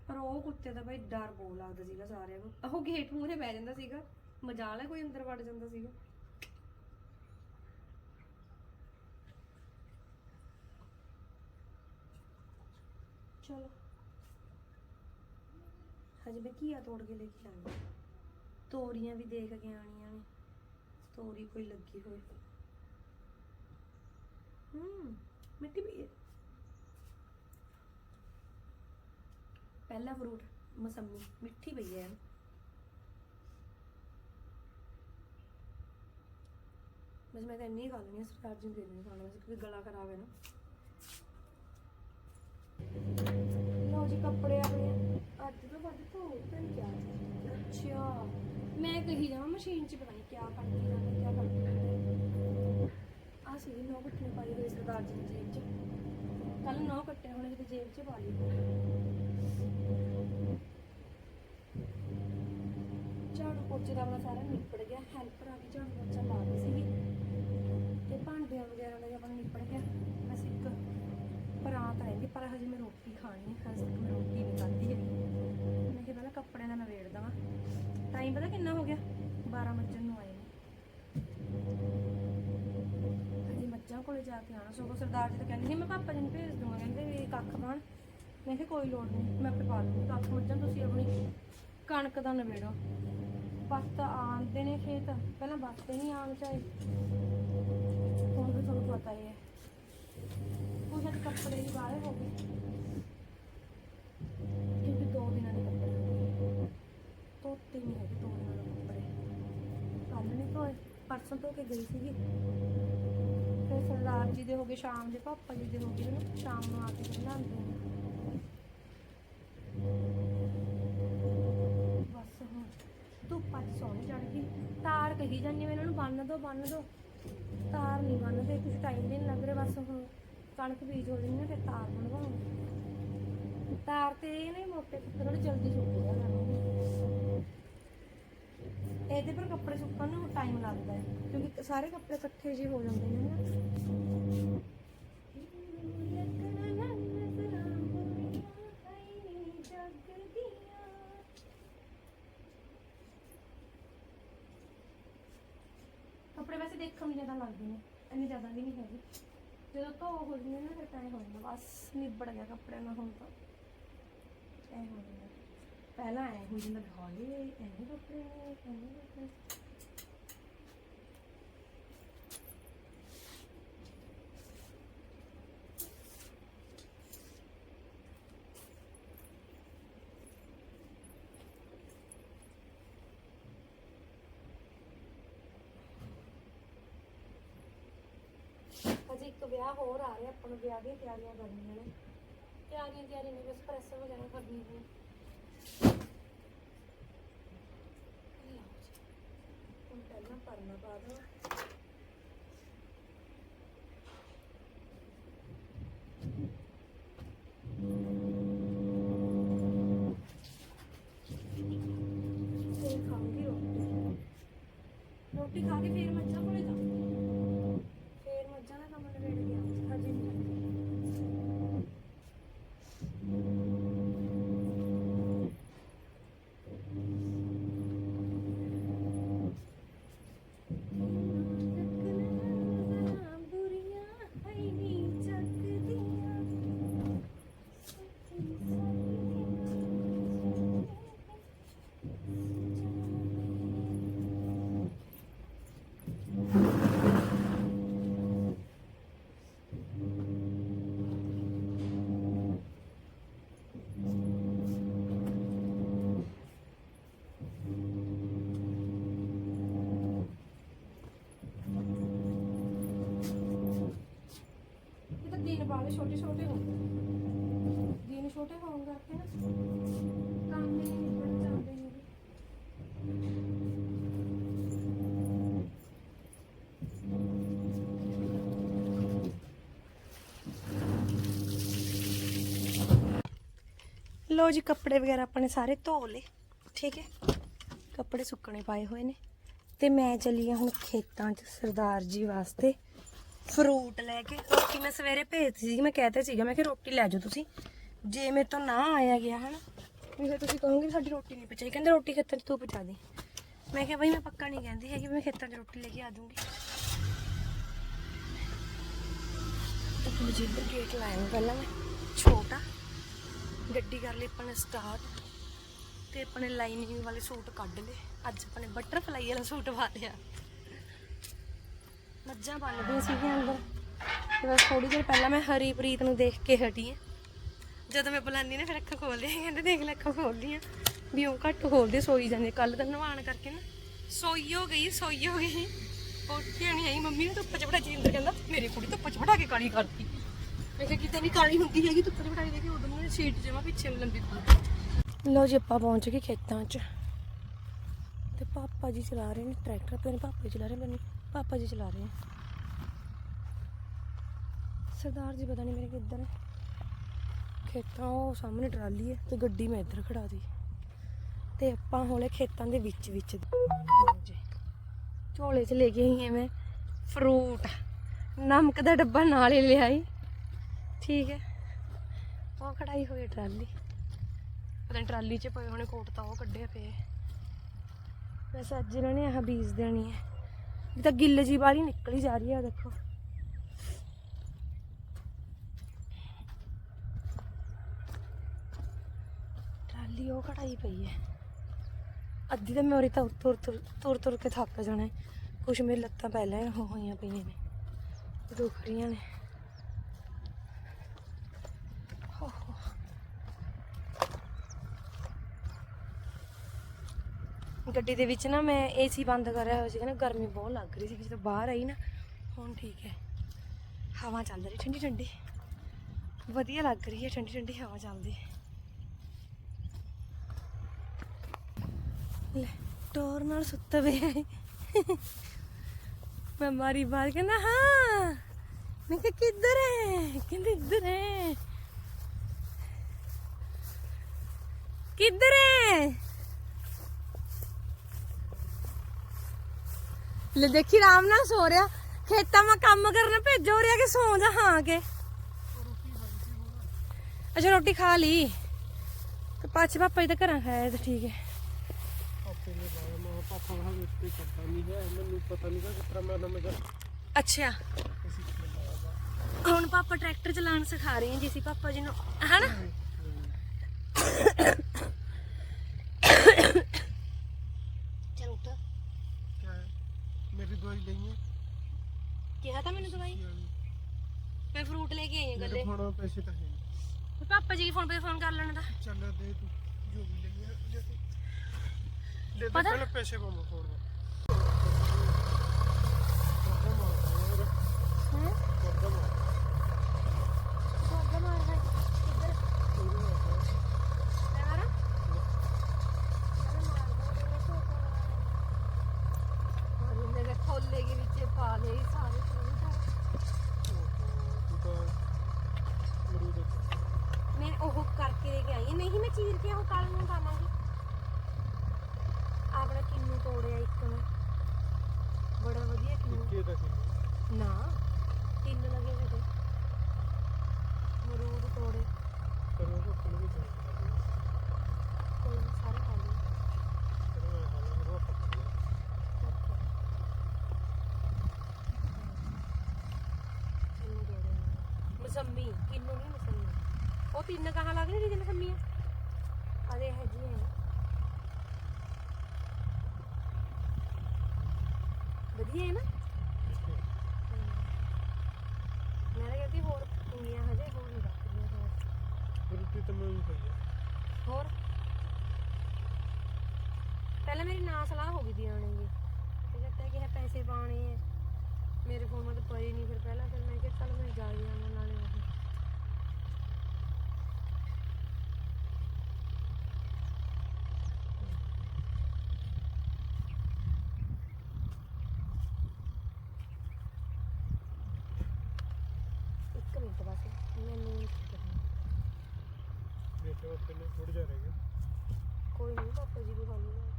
ਪਰ ਉਹ ਕੁੱਤੇ ਦਾ ਭਾਈ ਡਰ ਬਹੁਤ ਲੱਗਦਾ ਸੀਗਾ ਸਾਰਿਆਂ ਨੂੰ। ਉਹ ਗੇਟ ਮੂਹਰੇ ਬਹਿ ਜਾਂਦਾ ਸੀਗਾ, ਮਜਾਲ ਹੈ ਕੋਈ ਅੰਦਰ ਵੜ ਜਾਂਦਾ ਸੀਗਾ। ਚਲੋ। ਹਜੇ ਮੈਂ ਘੀਆ ਤੋੜ ਕੇ ਲੈ ਕੇ ਆਣੀ ਤੋਰੀਆਂ ਵੀ ਦੇਖ ਕੇ ਆਣੀਆਂ ਨੇ। ਤੋਰੀ ਕੋਈ ਲੱਗੀ ਹੋਏ ਹੂੰ, ਮਿੱਟੀ ਵੀ ਹੈ। ਪਹਿਲਾ ਫਰੂਟ ਮਸੰਮੀ, ਮਿੱਠੀ ਪਈ ਹੈ। ਬਸ ਮੈਂ ਤਾਂ ਇੰਨੀ ਖਾ ਲੈਣੀ ਆ, ਸਰਦਾਰ ਜੀ ਨੂੰ ਦੇ ਦੇਣੀ ਖਾਣਾ, ਬਸ ਕਿਉਂਕਿ ਗਲਾ ਖਰਾਬ ਹੈ ਨਾ। ਲਓ ਜੀ, ਕੱਪੜੇ ਆਪਣੇ ਅੱਜ ਤੋਂ ਬਾਅਦ ਧੋ ਤਾਂ ਕਿਆ ਅੱਛਾ ਮੈਂ ਕਹੀ ਜਾਵਾਂ, ਮਸ਼ੀਨ 'ਚ ਪਤਾ ਨਹੀਂ ਕਿਆ ਕਰਦੀ ਜਾਂਦੇ ਕਿਆ ਕਰਦੀ ਆ ਸੀ ਨੋ ਕੱਟਣੇ ਪਾਈ ਹੋਈ ਸਰਦਾਰ ਜੀ ਦੀ ਜੇਬ 'ਚ। ਕੱਲ ਨੋ ਕੱਟੇ ਹੋਣੇ ਕਿਤੇ ਜੇਬ 'ਚ ਪਾ ਲਈ। ਝਾੜੂ ਪੋਚੇ ਦਾ ਆਪਣਾ ਸਾਰਾ ਨਿਪੜ ਗਿਆ, ਹੈਲਪਰ ਆ ਕੇ ਝਾੜੂ ਪੋਚਾ ਲਾ ਰਹੀ ਸੀਗੀ। ਤੇ ਭਾਂਡਿਆਂ ਵਗੈਰਾ ਦਾ ਆਪਣਾ ਨਿਪੜ ਗਿਆ। ਬਸ ਇੱਕ ਪਰਾਤ ਆਏਗੀ ਪਰ ਹਜੇ ਮੈਂ ਰੋਟੀ ਖਾਣੀ ਹੈ, ਹਜੇ ਤੱਕ ਮੈਂ ਰੋਟੀ ਨਹੀਂ ਖਾਧੀ ਹੈ ਮੈਂ ਕਿਹਾ ਪਹਿਲਾਂ ਕੱਪੜਿਆਂ ਦਾ ਨਵੇੜ ਦਵਾਂ। ਟਾਈਮ ਪਤਾ ਕਿੰਨਾ ਹੋ ਗਿਆ? 12 ਵਜੇ ਨੂੰ ਆਏ ਨੇ। ਮੱਝਾਂ ਕੋਲੇ ਜਾ ਕੇ ਆਣਾ ਸਗੋਂ ਸਰਦਾਰ ਜੀ ਤਾਂ ਕਹਿੰਦੇ ਸੀ, ਮੈਂ ਪਾਪਾ ਜੀ ਨੂੰ ਭੇਜ ਦੂੰਗਾ, ਕਹਿੰਦੇ ਵੀ ਕੱਖ ਪਾਣ ਮੈਂ ਕਿਹਾ ਕੋਈ ਲੋੜ ਨਹੀਂ, ਮੈਂ ਆਪੇ ਪਾ ਦੂੰਗੀ, ਕੱਖ ਮੱਝਾਂ ਤੁਸੀਂ ਆਪਣੀ ਕਣਕ ਦਾ ਨਵੇੜੋ ਬੱਸ ਤਾਂ ਆਉਂਦੇ ਨੇ ਖੇਤ, ਪਹਿਲਾਂ ਬੱਸ ਤੇ ਨਹੀਂ ਆਉਣ ਚਾਹੇ। ਹੁਣ ਵੀ ਤੁਹਾਨੂੰ ਪਤਾ ਹੀ ਹੈ। ਕੁਛ ਕੱਪੜੇ ਵੀ ਬਾਹਰ ਹੋ ਗਏ ਕੇ ਗਈ ਸੀਗੀ। ਫਿਰ ਸਰਦਾਰ ਜੀ ਦੇ ਹੋ ਗਏ, ਸ਼ਾਮ ਦੇ ਪਾਪਾ ਜੀ ਦੇ ਹੋ ਗਏ ਨਾ ਸ਼ਾਮ ਨੂੰ ਆ ਕੇ ਫਿਰ ਨੇ ਬਸ ਹੁਣ ਧੁੱਪ ਅੱਜ ਸੋਹਣੀ ਚੜ ਗਈ। ਤਾਰ ਕਹੀ ਜਾਂਦੀ ਮੈਂ ਇਹਨਾਂ ਨੂੰ ਬੰਨ ਦੋ ਬੰਨ ਦੋ। ਤਾਰ ਨਹੀਂ ਬੰਨਦੇ ਕੁਝ ਟਾਈਮ ਵੀ ਨਹੀਂ ਲੱਗ ਰਿਹਾ, ਬਸ ਹੁਣ ਕਣਕ ਬੀਜ ਹੋ ਜਾਣੀ ਨਾ ਫਿਰ ਤਾਰ ਬਣਵਾਉਂ ਤਾਰ ਤੇ ਇਹ ਨਹੀਂ, ਮੋਟੇ ਕੱਪੜੇ ਥੋੜੇ ਜਲਦੀ ਸੁੱਕ ਜਾਂਦੇ ਇਹਦੇ ਪਰ ਕੱਪੜੇ ਸੁੱਕਣ ਨੂੰ ਟਾਈਮ ਲੱਗਦਾ ਹੈ, ਕਿਉਂਕਿ ਸਾਰੇ ਕੱਪੜੇ ਇਕੱਠੇ ਜਿਹੇ ਹੋ ਜਾਂਦੇ ਨੇ ਨਾ। ਕੱਪੜੇ ਵੈਸੇ ਦੇਖਣ ਨੂੰ ਜ਼ਿਆਦਾ ਲੱਗਦੇ ਨੇ, ਇੰਨੀ ਜ਼ਿਆਦਾ ਵੀ ਨਹੀਂ ਹੈਗੀ। ਜਦੋਂ ਧੋ ਹੋ ਜਾਂਦੇ ਨਾ ਫਿਰ ਤਾਂ ਐਂ ਹੋ ਜਾਂਦਾ, ਬਸ ਨਿਬੜ ਗਿਆ ਕੱਪੜਿਆਂ ਨਾਲ ਹੁਣ ਤਾਂ। ਐ ਹੋ ਜਾਂਦਾ। ਪਹਿਲਾਂ ਐ ਹੋ ਜਾਂਦਾ ਹਾਲੇ ਐਨੇ ਕੱਪੜੇ ਨੇ ਐਨੇ ਕੱਪੜੇ ਅਜੇ ਇੱਕ ਵਿਆਹ ਹੋਰ ਆ ਰਿਹਾ ਆਪਾਂ ਨੂੰ ਵਿਆਹ ਦੀਆਂ ਤਿਆਰੀਆਂ ਕਰਨੀਆਂ ਨੇ ਤਿਆਰੀਆਂ ਤਿਆਰੀਆਂ ਨੇ ਬਸ ਪ੍ਰੈਸ ਵਗੈਰਾ ਕਰਨੀ ਹੈ ਹੁਣ ਪਹਿਲਾਂ ਤਾਂ ਦਿਨ ਬਾਅਦ ਛੋਟੇ ਛੋਟੇ ਹੋ ਗਏ ਦਿਨ ਛੋਟੇ ਹੋਣ ਕਰਕੇ ਨਾ। ਕੰਮ ਹੀ ਲੋ ਜੀ, ਕੱਪੜੇ ਵਗੈਰਾ ਆਪਣੇ ਸਾਰੇ ਧੋ ਲਏ। ਠੀਕ ਹੈ? ਕੱਪੜੇ ਸੁੱਕਣੇ ਪਾਏ ਹੋਏ ਨੇ। ਤੇ ਮੈਂ ਚੱਲੀ ਆ ਹੁਣ ਖੇਤਾਂ 'ਚ ਸਰਦਾਰ ਜੀ ਵਾਸਤੇ। ਫਰੂਟ ਲੈ ਕੇ ਰੋਟੀ ਮੈਂ ਸਵੇਰੇ ਭੇਜਤੀ ਸੀ, ਮੈਂ ਕਹਿਤਾ ਸੀਗਾ, ਮੈਂ ਕਿ ਰੋਟੀ ਲੈ ਜਾਓ ਤੁਸੀਂ। ਜੇ ਮੇਰੇ ਤੋਂ ਨਾ ਆਇਆ ਗਿਆ ਹਨਾ, ਵੀ ਫਿਰ ਤੁਸੀਂ ਕਹੋਗੇ ਸਾਡੀ ਰੋਟੀ ਨਹੀਂ ਪਚਾਈ। ਕਹਿੰਦੇ ਰੋਟੀ ਖੇਤਾਂ 'ਚ ਤੂੰ ਪਚਾ ਦੇ। ਮੈਂ ਕਿਹਾ ਬਈ ਮੈਂ ਪੱਕਾ ਨਹੀਂ ਕਹਿੰਦੀ ਹੈਗੀ ਮੈਂ ਖੇਤਾਂ 'ਚ ਰੋਟੀ ਲੈ ਕੇ ਆ ਦੂੰਗੀ ਤਾਂ ਜੀ ਗੇਟ ਲਾਇਆ ਮੈਂ ਪਹਿਲਾਂ ਮੈਂ, ਛੋਟਾ। ਗੱਡੀ ਕਰ ਲਈ ਆਪਾਂ ਨੇ ਸਟਾਰਟ ਤੇ ਆਪਣੇ ਲਾਈਨਿੰਗ ਵਾਲੇ ਸੂਟ ਕੱਢ ਲਏ। ਅੱਜ ਆਪਣੇ ਬਟਰਫਲਾਈ ਵਾਲਾ ਸੂਟ ਪਾ ਲਿਆ। ਮੱਝਾਂ ਬੰਨਦੀਆਂ ਸੀਗੀਆਂ ਅੰਦਰ। ਤੇ ਬਸ ਥੋੜੀ ਦੇਰ ਪਹਿਲਾਂ ਮੈਂ ਹਰੀਪ੍ਰੀਤ ਨੂੰ ਦੇਖ ਕੇ ਹਟੀ ਹਾਂ ਜਦੋਂ ਮੈਂ ਬੁਲਾਉਂਦੀ ਨਾ, ਫਿਰ ਅੱਖਾਂ ਖੋਲਦੀ ਕਹਿੰਦੇ ਦੇਖ ਲੈ ਅੱਖਾਂ ਖੋਲਦੀਆਂ ਵੀ ਉਹ ਘੱਟ ਖੋਲਦੇ ਸੋਈ ਜਾਂਦੇ ਕੱਲ ਤਾਂ ਨਵਾਣ ਕਰਕੇ ਨਾ। ਸੋਈ ਹੋ ਗਈ, ਸੋਈ ਹੋ ਗਈ। ਉੱਠੀ ਨਹੀਂ ਆਈ ਮੰਮੀ ਨੇ ਧੁੱਪ ਚ ਬੜਾ ਜਿੰਦਰ ਕਹਿੰਦਾ, ਮੇਰੀ ਕੁੜੀ ਧੁੱਪ ਚ ਬੜਾ ਕੇ ਕਾਲੀ ਕਰਦੀ ਮੈਂ ਕਿਹਾ, ਕਿਤੇ ਨਹੀਂ ਕਾਲੀ ਹੁੰਦੀ ਹੈਗੀ, ਧੁੱਪ ਚ ਬੜਾ ਕੇ ਉਦੋਂ ਨੂੰ ਸੀਟ ਜਮਾ ਪਿੱਛੇ ਨੂੰ ਲੰਬੀ ਪਈ ਲੋ ਜੀ, ਆਪਾਂ ਪਹੁੰਚ ਗਏ ਖੇਤਾਂ 'ਚ। ਤੇ ਪਾਪਾ ਜੀ ਚਲਾ ਰਹੇ ਨੇ ਟਰੈਕਟਰ ਪੇ ਪਾਪਾ ਜੀ ਚਲਾ ਰਹੇ ਮੈਨੂੰ ਪਾਪਾ ਜੀ ਚਲਾ ਰਹੇ ਨੇ ਸਰਦਾਰ ਜੀ ਪਤਾ ਨਹੀਂ ਮੇਰੇ ਕਿੱਧਰ ਹੈ ਖੇਤਾਂ, ਉਹ ਸਾਹਮਣੇ ਟਰਾਲੀ ਹੈ ਤੇ ਗੱਡੀ ਮੈਂ ਇੱਧਰ ਖੜਾ ਦੀ। ਤੇ ਆਪਾਂ ਹੁਣੇ ਖੇਤਾਂ ਦੇ ਵਿੱਚ ਵਿੱਚ ਝੋਲੇ 'ਚ ਲੈ ਕੇ ਆਈ ਐਵੇਂ ਫਰੂਟ ਨਮਕ ਦਾ ਡੱਬਾ ਨਾਲ ਹੀ ਲਿਆਈ। ਠੀਕ ਹੈ। ਉਹ ਖੜਾਈ ਹੋਈ ਟਰਾਲੀ। ਪਤਾ ਨੀ ਟਰਾਲੀ 'ਚ ਪਏ ਹੋਣੇ ਕੋਟ ਤਾਂ ਉਹ ਕੱਢਿਆ ਪਏ ਵੈਸੇ ਅੱਜ ਇਹਨਾਂ ਨੇ ਆਹ ਬੀਜ ਦੇਣੀ ਹੈ ਇਹ ਤਾਂ ਗਿੱਲ ਜੀ ਬਾਹਲੀ ਨਿਕਲੀ ਜਾ ਰਹੀ ਹੈ ਦੇਖੋ। ਟਰਾਲੀ ਉਹ ਕਢਾਈ ਪਈ ਹੈ। ਅੱਧੀ ਤਾਂ ਮੇਰੀ ਤਾਂ ਤੁਰ ਤੁਰ ਤੁਰ ਕੇ ਥੱਕ ਜਾਣਾ ਕੁਛ ਮੇਰੀ ਲੱਤਾਂ ਪਹਿਲਾਂ ਹੀ ਹੋਈਆਂ ਪਈਆਂ ਨੇ। ਦੁਖ ਰਹੀਆਂ ਨੇ ਹੋ ਹੋ ਗੱਡੀ ਦੇ ਵਿੱਚ ਨਾ ਮੈਂ ਏਸੀ ਬੰਦ ਕਰਿਆ ਹੋਇਆ ਸੀਗਾ ਨਾ, ਗਰਮੀ ਬਹੁਤ ਲੱਗ ਰਹੀ ਸੀ, ਜਦੋਂ ਬਾਹਰ ਆਈ ਨਾ, ਹੁਣ ਠੀਕ ਹੈ। ਹਵਾ ਚੱਲ ਰਹੀ ਠੰਡੀ ਠੰਡੀ। ਵਧੀਆ ਲੱਗ ਰਹੀ ਹੈ, ਠੰਡੀ ਠੰਡੀ ਹਵਾ ਚੱਲਦੀ ਲੈ, ਟੋਰ ਨਾਲ ਸੁੱਤਾ ਪਿਆ ਮੈਂ ਮਾਰੀ ਬਾਤ ਕਹਿੰਦਾ, ਹਾਂ। ਮੈਂ ਕਿਹਾ, ਕਿੱਧਰ ਹੈ? ਕਹਿੰਦੇ, ਇੱਧਰ ਹੈ ਕਿੱਧਰ ਹੈ ਲੈ ਦੇਖੀ ਰਾਮ ਨਾਲ ਸੋ ਰਿਹਾ। ਖੇਤਾਂ ਮੈਂ ਕੰਮ ਕਰਨ ਭੇਜੋ ਰਿਹਾ ਕਿ ਸੌਂ ਜਾ ਹਾਂ ਕੇ? ਅੱਛਾ ਰੋਟੀ ਖਾ ਲਈ। ਤੇ ਪਾਛੇ ਪਾਪਾ ਜੀ ਤਾਂ ਘਰਾਂ ਖਾਇਆ ਤੇ ਠੀਕ ਹੈ। ਅੱਛਾ। ਹੁਣ ਪਾਪਾ ਟਰੈਕਟਰ ਚਲਾਉਣ ਸਿਖਾ ਰਹੇ ਜੀ ਸੀ ਪਾਪਾ ਜੀ ਨੂੰ ਹਨਾ ਚਲ ਉੱਠ ਕਿਆ ਹੈ ਮੇਰੀ ਦਵਾਈ ਲਈ ਹੈ। ਕਿਹਾ ਤਾਂ ਮੈਨੂੰ ਦਵਾਈ? ਮੈਂ ਫਰੂਟ ਲੈ ਕੇ ਆਈ ਹਾਂ ਮੇਰੇ ਗੱਲੇ ਫੋਨ ਪੈਸੇ ਤਾਂ ਹੈ ਨਹੀਂ। ਪਾਪਾ ਜੀ ਫੋਨ 'ਤੇ ਫੋਨ ਕਰ ਲੈਣ ਦਾ। ਚੱਲ ਦੇ ਤੂੰ ਜੋ ਵੀ ਲਈ ਹੈ ਦੇ ਤੂੰ। ਦੇ ਦੇ ਪਤਾ- ਪਹਿਲਾਂ ਪੈਸੇ ਪਾਵਾਂ ਫੋਨ ਦਾ ਹੈ? ਕਰਦਾ ਮੈਂ ਸੋਗਾ ਮਾਰਦਾ ਕਿੱਧਰ ਮੈਂ ਮਾਰਾਂ ਮੇਰੇ ਖੋਲੇ ਦੇ ਵਿੱਚ ਪਾ ਲਏ ਸਾਰੇ ਫਰੂਟ ਤੂੰ ਤਾਂ ਮਰੂਦ ਮੈਂ ਉਹ ਕਰਕੇ ਲੈ ਕੇ ਆਈ ਹਾਂ। ਨਹੀਂ ਮੈਂ ਚੀਰ ਕੇ ਉਹ ਕੱਲ ਨੂੰ ਪਾਵਾਂਗੀ ਆਪਣਾ ਕਿੰਨੂ ਤੋੜਿਆ ਇੱਕ ਮੈਂ ਬੜਾ ਵਧੀਆ ਕਿੰਨੂ ਕੀ ਦਾ ਸੀ ਨਾ ਤਿੰਨ ਲਗੇ ਵੇ ਤੇ ਮਰੂਦ ਤੋੜੇ ਪਰ ਉਹ ਕੋਲ ਵੀ ਜਾਣਾ ਕੋਈ ਨੀ, ਸਾਰੇ ਖਾ ਲਏ ਪਰ ਮੈਂ ਹਾਲਾਂ ਰੋਕ ਪੱਕਾ ਕਿੰਨੂ ਤੋੜੇ ਮਸੰਮੀ ਕਿੰਨੂ ਨਹੀਂ ਮਸੰਮੀ। ਉਹ ਤਿੰਨ ਕਹਾਂ ਲੱਗ ਰਹੀ ਜਿਹਦੇ ਮਸੰਮੀਆਂ ਅਰੇ ਹੈ ਜੀ ਹੈ ਵਧੀਆ ਹੈ ਨਾ? ਮੈਂ ਤਾਂ ਕਹਿੰਦੀ ਹੋਰ ਹਜੇ ਹੋਰ ਨਹੀਂ ਰੱਖਦੀਆਂ ਹੋਰ। ਰੋਟੀ ਤਾਂ ਮੈਂ ਵੀ ਖਾਈ ਹੈ ਹੋਰ? ਪਹਿਲਾਂ ਮੇਰੀ ਨਾ ਸਲਾਹ ਹੋ ਗਈ ਦੀ ਆਣੇ ਦੀ। ਇਹ ਕਹਿੰਦਾ ਕਿ ਪੈਸੇ ਪਾਣੇ ਆ। ਮੇਰੇ ਫੋਨ ਮੇ ਤਾਂ ਪਏ ਨਹੀਂ ਫਿਰ ਪਹਿਲਾਂ ਫਿਰ ਮੈਂ ਕਿਹਾ ਚੱਲ ਮੈਂ ਜਾ ਹੀ ਆਵਾਂ ਨਾਲੇ ਉਹ। ਇੱਕ ਮਿੰਟ ਬਸ ਮੈਨੂੰ ਥੋੜਾ ਰਹਿ ਗਿਆ ਕੋਈ ਨਹੀਂ ਪਾਪਾ ਜੀ ਵੀ ਖਾ ਲੂਗਾ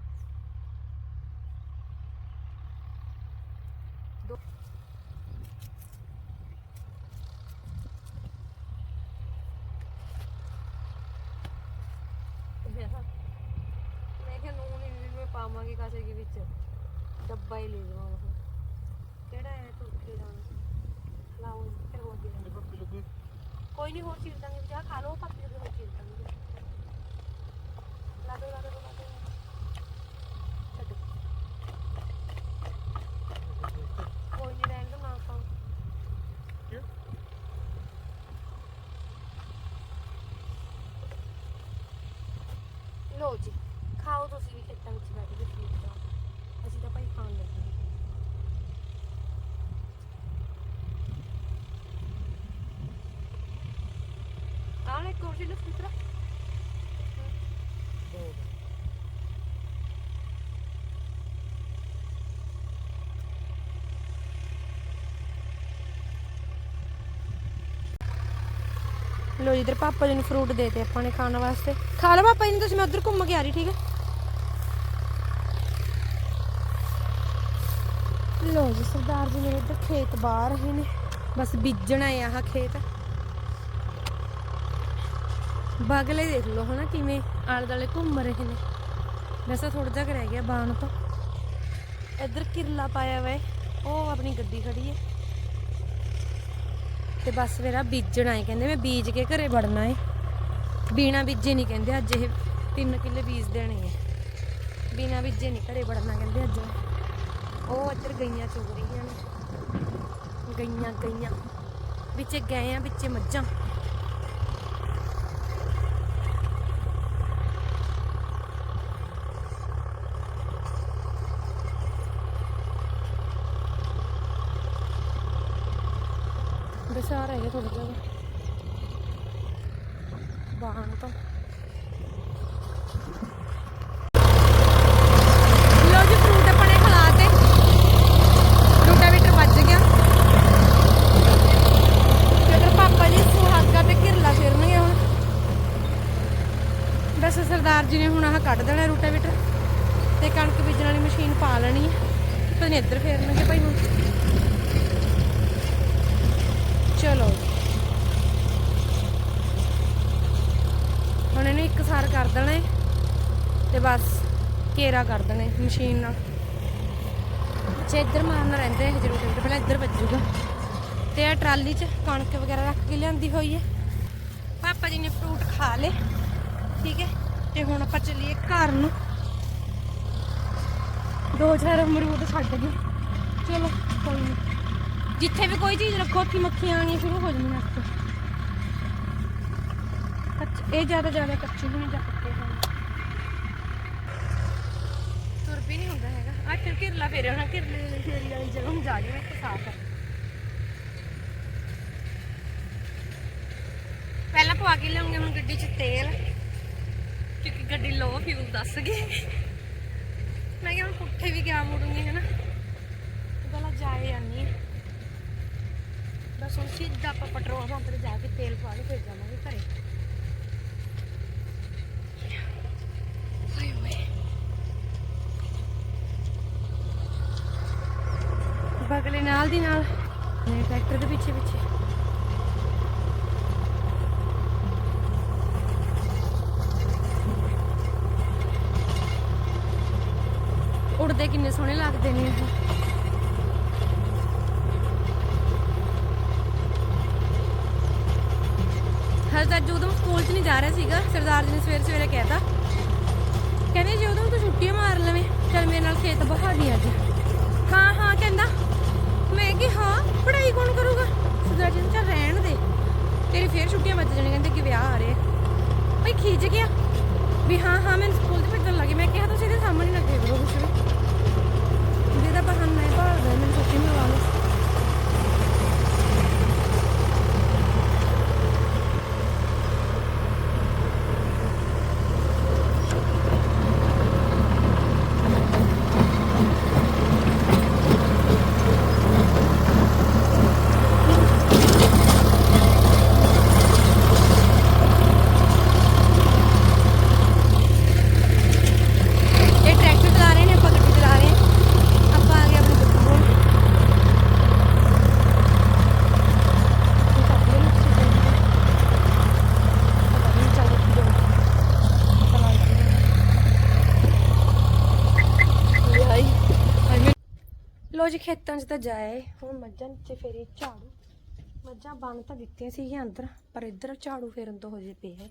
ਹੀ ਲੈ ਲਵਾਂ ਉਹ। ਕਿਹੜਾ ਹੈ ਤੁਰਕੀ ਦਾ? ਲਾਉਂ ਫਿਰ ਹੋਰ ਦੇ ਦਾਂਗੇ। ਭੁੱਖ ਲੱਗੀ। ਕੋਈ ਨਹੀਂ ਹੋਰ ਚੀਰ ਦਾਂਗੇ ਜਾ ਖਾ ਲਓ ਪੱਤੇ ਦੇ ਹੋਰ ਚੀਰ ਦਾਂਗੇ। ਲਾ ਦੋ ਲਾ ਦੋ ਲਾ ਦੋ। ਛੱਡੋ। ਕੋਈ ਨਹੀਂ ਰਹਿਣ ਦੋ ਨਾ ਖਾਓ। ਕਿਉਂ? ਲੋ ਜੀ ਖਾਓ ਤੁਸੀਂ ਵੀ ਖੇਤਾਂ ਵਿੱਚ ਬੈਠ ਕੇ ਠੀਕ ਆ ਅਸੀਂ ਭਾਈ ਖਾਣ ਲੱਗੇ। ਹਾਂ। ਆਹ ਲੈ ਫਿਤਰਾ ਲੋ ਇਧਰ ਪਾਪਾ ਜੀ ਨੂੰ ਫਰੂਟ ਦੇ ਦੇ ਆਪਾਂ ਨੇ ਖਾਣ ਵਾਸਤੇ। ਖਾ ਲਓ ਪਾਪਾ ਜੀ ਨੂੰ, ਤੁਸੀਂ ਮੈਂ ਉਧਰ ਘੁੰਮ ਕੇ ਆ ਰਹੀ, ਠੀਕ ਹੈ? ਲੋ ਜੀ, ਸਰਦਾਰ ਜੀ ਮੇਰੇ ਇੱਧਰ ਖੇਤ ਬਾਹਰ ਰਹੇ ਨੇ। ਬਸ ਬੀਜਣਾ ਹੈ ਆਹ ਖੇਤ। ਬਗਲੇ ਦੇਖ ਲਓ ਹਨਾ ਕਿਵੇਂ ਆਲੇ ਦੁਆਲੇ ਘੁੰਮ ਰਹੇ ਨੇ। ਵੈਸੇ ਥੋੜਾ ਜਿਹਾ ਰਹਿ ਗਿਆ ਬਾਣ ਤੋਂ। ਇੱਧਰ ਕਿਰਲਾ ਪਾਇਆ ਹੋਇਆ ਉਹ ਆਪਣੀ ਗੱਡੀ ਖੜੀ ਹੈ ਤੇ ਬਸ ਮੇਰਾ ਬੀਜਣਾ ਹੈ ਕਹਿੰਦੇ ਮੈਂ ਬੀਜ ਕੇ ਘਰੇ ਵੜਨਾ ਹੈ ਬੀਣਾ ਬੀਜੇ ਨਹੀਂ ਕਹਿੰਦੇ, ਅੱਜ ਇਹ 3 ਕਿੱਲੇ ਬੀਜ ਦੇਣੇ ਹੈ ਬੀਣਾ ਬੀਜੇ ਨਹੀਂ ਘਰੇ ਵੜਨਾ ਕਹਿੰਦੇ ਅੱਜ। ਉਹ ਇੱਧਰ ਗਈਆਂ ਚੁਗ ਰਹੀਆਂ ਨੇ। ਗਈਆਂ ਗਈਆਂ। ਵਿੱਚ ਗਏ ਆ ਵਿੱਚੇ ਮੱਝਾਂ ਬਸ ਆ ਰਹਿ ਗਿਆ ਥੋੜਾ ਜਿਹਾ ਬਾਹਣ ਤੋਂ ਲੋ ਜੀ ਫਰੂਟ ਆਪਣੇ ਖਲਾਤੇ ਰੋਟਾਵੇਟਰ ਵੱਜ ਗਿਆ ਤੇ ਉਧਰ ਪਾਪਾ ਜੀ ਸੁਹਾਗਾ ਤੇ ਘਿਰਲਾ ਫਿਰਨਗੇ ਹੁਣ ਬਸ ਸਰਦਾਰ ਜੀ ਨੇ ਹੁਣ ਆਹ ਕੱਢ ਦੇਣਾ ਰੋਟਾਵੇਟਰ ਤੇ ਕਣਕ ਬੀਜਣ ਵਾਲੀ ਮਸ਼ੀਨ ਪਾ ਲੈਣੀ ਹੈ ਪਤਾ ਨਹੀਂ ਇੱਧਰ ਫੇਰਨਗੇ ਭਾਈ ਹੁਣ। ਚਲੋ। ਹੁਣ ਇਹਨੂੰ ਇੱਕ ਸਾਰ ਕਰ ਦੇਣਾ ਹੈ ਤੇ ਬਸ ਕੇਰਾ ਕਰ ਦੇਣਾ ਮਸ਼ੀਨ ਨਾਲ। ਅੱਛਾ, ਇੱਧਰ ਮਾਰਨਾ ਰਹਿੰਦਾ ਹੈ ਜ਼ਰੂਰ ਇੱਧਰ ਪਹਿਲਾਂ ਇੱਧਰ ਵੱਜੂਗਾ। ਤੇ ਆ ਟਰਾਲੀ 'ਚ ਕਣਕ ਵਗੈਰਾ ਰੱਖ ਕੇ ਲਿਆਂਦੀ ਹੋਈ ਹੈ ਪਾਪਾ ਜੀ ਨੇ ਫਰੂਟ ਖਾ ਲੇ ਠੀਕ ਹੈ ਤੇ ਹੁਣ ਆਪਾਂ ਚੱਲੀਏ ਘਰ ਨੂੰ। ਦੋ ਚਾਰ ਅਮਰੂਦ ਛੱਡ ਗਏ। ਚਲੋ, ਕੋਈ ਨਹੀਂ ਜਿੱਥੇ ਵੀ ਕੋਈ ਚੀਜ਼ ਰੱਖੋ, ਉੱਥੇ ਮੱਖੀਆਂ ਆਣੀਆਂ ਸ਼ੁਰੂ ਹੋ ਜਾਂਦੀਆਂ ਆਪੇ ਕੱਚ, ਇਹ ਜ਼ਿਆਦਾ ਜ਼ਿਆਦਾ ਕੱਚੇ ਵੀ ਨਹੀਂ ਜਾਂ ਪੱਕੇ ਹੋਣ? ਤੁਰ ਵੀ ਨਹੀਂ ਹੁੰਦਾ ਹੈਗਾ। ਆ ਫਿਰ ਘਿਰਲਾ ਫੇਰੇ ਹੋਣਾ ਘਿਰਲੇ ਫੇਰੀ ਵਾਲੀ ਜਗ੍ਹਾ ਨੂੰ ਜਾ ਕੇ ਇੱਕ ਸਾਫ਼ ਹੈ ਪਹਿਲਾਂ ਪਵਾ ਕੇ ਲਿਆਉਂਗੇ ਹੁਣ ਗੱਡੀ 'ਚ ਤੇਲ। ਕਿਉਂਕਿ ਗੱਡੀ ਲੋ ਫਿਊਲ ਦੱਸ ਗਈ। ਮੈਂ ਕਿਹਾ ਹੁਣ ਪੁੱਠੇ ਵੀ ਗਿਆ ਮੁੜੂੰਗੀ, ਹਨਾ। ਪਹਿਲਾਂ ਜਾਏ ਜਾਂਦੀ ਬਸ ਹੁਣ ਸਿੱਧਾ ਆਪਾਂ ਪੈਟਰੋਲ ਪੰਪ ਤੇ ਜਾ ਕੇ ਤੇਲ ਪਾ ਕੇ ਫਿਰ ਜਾਵਾਂਗੇ ਘਰੇ। ਬਗਲੇ ਨਾਲ ਦੀ ਨਾਲ। ਟਰੈਕਟਰ ਦੇ ਪਿੱਛੇ ਪਿੱਛੇ ਉੜਦੇ ਕਿੰਨੇ ਸੋਹਣੇ ਨੇ ਇਹ ਹਰ ਤਾਂ ਸਕੂਲ 'ਚ ਨਹੀਂ ਜਾ ਰਿਹਾ ਸੀਗਾ, ਸਰਦਾਰ ਜੀ ਨੇ ਸਵੇਰੇ ਸਵੇਰੇ ਕਹਿਤਾ ਕਹਿੰਦੇ ਜੇ ਉਦੋਂ ਤੂੰ ਛੁੱਟੀਆਂ ਮਾਰ ਲਵੇਂ, ਚੱਲ ਮੇਰੇ ਨਾਲ ਖੇਤ ਬਹਾ ਦੀ ਅੱਜ। ਹਾਂ ਹਾਂ, ਕਹਿੰਦਾ। ਮੈਂ ਕਿ ਹਾਂ, ਪੜ੍ਹਾਈ ਕੌਣ ਕਰੂਗਾ? ਸਰਦਾਰ ਜੀ ਨੇ ਚੱਲ ਰਹਿਣ ਦੇ। ਤੇਰੀ ਫੇਰ ਛੁੱਟੀਆਂ ਵੱਜ ਜਾਣੀਆਂ, ਕਹਿੰਦੇ ਕਿ ਵਿਆਹ ਆ ਰਿਹਾ। ਭਾਈ ਖਿੱਚ ਗਿਆ। ਵੀ ਹਾਂ ਹਾਂ, ਮੈਂ ਸਕੂਲ 'ਚ ਭੇਜਣ ਲੱਗੀ। ਮੈਂ ਕਿਹਾ ਤੁਸੀਂ ਇਹਦੇ ਸਾਹਮਣੇ ਨਾ ਦੇਖ ਲਓ ਕੁਛ ਵੀ। ਜਿਹਦਾ ਬਹਾਨਾ ਹੈ ਭਾਲਦਾ ਮੈਨੂੰ ਛੁੱਟੀ ਮਿਲਵਾ ਲਓ ਇਹ ਟਰੈਕਟਰ ਚਲਾ ਰਹੇ ਨੇ ਆਪਾਂ ਗੱਡੀ ਚਲਾ ਰਹੇ ਹਾਂ ਆਪਾਂ ਆ ਗਏ ਆਪਣੇ ਦੁੱਖ ਕੋਲ ਲੋ ਖੇਤਾਂ 'ਚ ਤਾਂ ਜਾਏ। ਹੁਣ ਮੱਝਾਂ ਚ ਫੇਰੀ ਝਾੜੂ। ਮੱਝਾਂ ਬੰਨ ਤਾਂ ਦਿੱਤੀਆਂ ਸੀਗੀਆਂ ਅੰਦਰ, ਪਰ ਇੱਧਰ ਝਾੜੂ ਫੇਰਨ ਤੋਂ ਹੋ ਜੇ ਪਿਆ ਹੈ।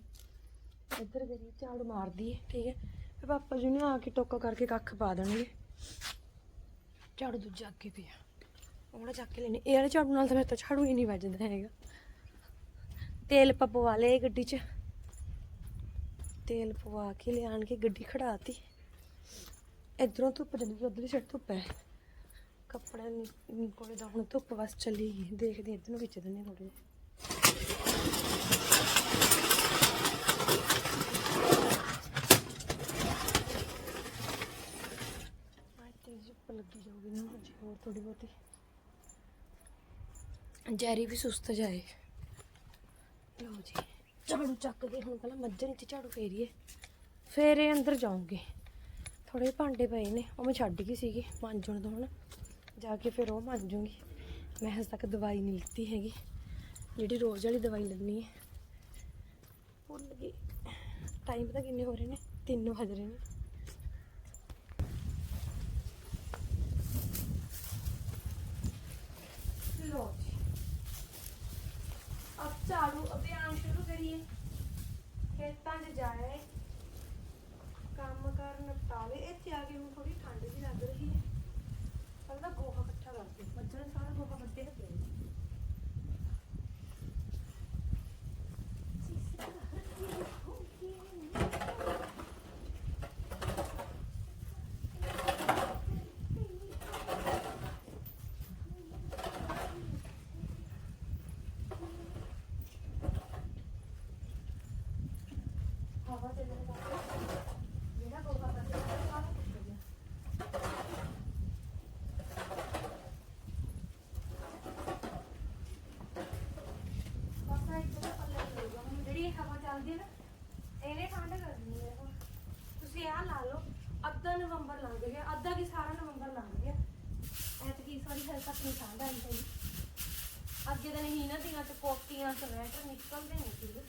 ਇੱਧਰ ਗਰੀ ਝਾੜੂ ਮਾਰਦੀ ਹੈ, ਠੀਕ ਹੈ। ਫਿਰ ਪਾਪਾ ਜੀ ਨੇ ਆ ਕੇ ਟੋਕਾ ਕਰਕੇ ਕੱਖ ਪਾ ਦੇਣਗੇ। ਝਾੜੂ ਦੂਜਾ ਅੱਗੇ ਪਿਆ। ਉਹੜਾ ਚੱਕ ਕੇ ਲੈਣੇ। ਇਹ ਵਾਲੇ ਝਾੜੂ ਨਾਲ ਤਾਂ ਮੇਰੇ ਤਾਂ ਝਾੜੂ ਹੀ ਨਹੀਂ ਵੱਜਦਾ ਹੈਗਾ। ਤੇਲ ਆਪਾਂ ਪਵਾ ਲਏ ਗੱਡੀ 'ਚ। ਤੇਲ ਪਵਾ ਕੇ ਲਿਆਣ ਕੇ ਗੱਡੀ ਖੜਾਤੀ ਇਧਰੋਂ ਧੁੱਪ ਚੱਲੀ ਗਈ ਉਧਰਲੀ ਸਾਈਡ ਧੁੱਪ ਹੈ। ਕੱਪੜੇ ਨੀ- ਕੋਲੇ ਦਾ ਹੁਣ ਧੁੱਪ ਬਸ ਚੱਲੀ ਗਈ। ਦੇਖਦੇ ਇਧਰ ਨੂੰ ਖਿੱਚ ਦਿੰਦੇ ਥੋੜੇ ਧੁੱਪ ਲੱਗੀ ਜਾਊਗੀ ਨਾ ਅਜੇ ਹੋਰ ਥੋੜੀ ਬਹੁਤੀ। ਜੈਰੀ ਵੀ ਸੁਸਤ ਜਾਏ ਲਓ ਜੀ, ਝਾੜੂ ਚੱਕ ਕੇ ਹੁਣ ਪਹਿਲਾਂ ਮੱਝਰ ਵਿੱਚ ਝਾੜੂ ਫੇਰੀਏ, ਫੇਰ ਅੰਦਰ ਜਾਉਂਗੇ ਥੋੜੇ ਭਾਂਡੇ ਪਏ ਨੇ, ਉਹ ਮੈਂ ਛੱਡ ਗਈ ਸੀਗੀ, ਮਾਂਜਣ ਤੋਂ ਹੁਣ। ਜਾ ਕੇ ਫਿਰ ਉਹ ਮੰਨ ਜੂਗੀ। ਮੈਂ ਹਜੇ ਤੱਕ ਦਵਾਈ ਨਹੀਂ ਲਿੱਤੀ ਹੈਗੀ। ਜਿਹੜੀ ਰੋਜ਼ ਵਾਲੀ ਦਵਾਈ ਲੈਣੀ ਹੈ। ਭੁੱਲ ਗਈ। ਟਾਈਮ ਪਤਾ ਕਿੰਨੇ ਹੋ ਰਹੇ ਨੇ? 3 ਵਜ ਰਹੇ ਨੇ। ਜਾਏ। ਕੰਮ ਕਰਨ ਪਟਾਵੇ ਇੱਥੇ ਆ ਕੇ ਹੁਣ ਥੋੜੀ ਠੰਡ ਵੀ ਲੱਗ ਰਹੀ ਹੈ। ਪਹਿਲਾਂ ਗੋਹਾ ਇਕੱਠਾ ਕਰਦੇ ਮੱਝਾਂ ਨੇ ਸਾਰਾ ਗੋਹਾ ਕੱਢਿਆ ਪਿਆ ਹੈ। ਹਵਾ ਚੱਲਣ ਕਰਕੇ ਜਿਹੜਾ ਗੋਹਾ ਕੱਢਿਆ ਹੋਇਆ ਸਾਰਾ ਟੁੱਟ ਗਿਆ ਬਸ ਆਹ ਇੱਕ ਤਾਂ ਪੱਲੇ ਲੱਗੂਗਾ ਹੁਣ ਜਿਹੜੀ ਇਹ ਹਵਾ ਚੱਲਦੀ ਹੈ ਨਾ ਇਹਨੇ ਠੰਡ ਕਰਨੀ ਹੈ ਹੁਣ ਤੁਸੀਂ ਆਹ ਲਾ ਲਓ, ਅੱਧਾ ਨਵੰਬਰ ਲੰਘ ਗਿਆ, ਅੱਧਾ ਵੀ ਸਾਰਾ ਨਵੰਬਰ ਲੰਘ ਗਿਆ। ਐਤਕੀ ਵਾਰੀ ਹਜੇ ਤੱਕ ਨਹੀਂ ਠੰਡ ਆਈ ਹੈਗੀ ਅੱਗੇ ਤਾਂ ਨਹੀਂ ਨਾ ਦਿਨਾਂ ਚ ਕੋਟੀਆਂ, ਸਵੈਟਰ ਨਿਕਲਦੇ ਨਹੀਂ ਸੀਗੇ।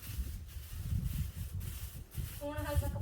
ਹੁਣ ਹਜੇ ਤੱਕ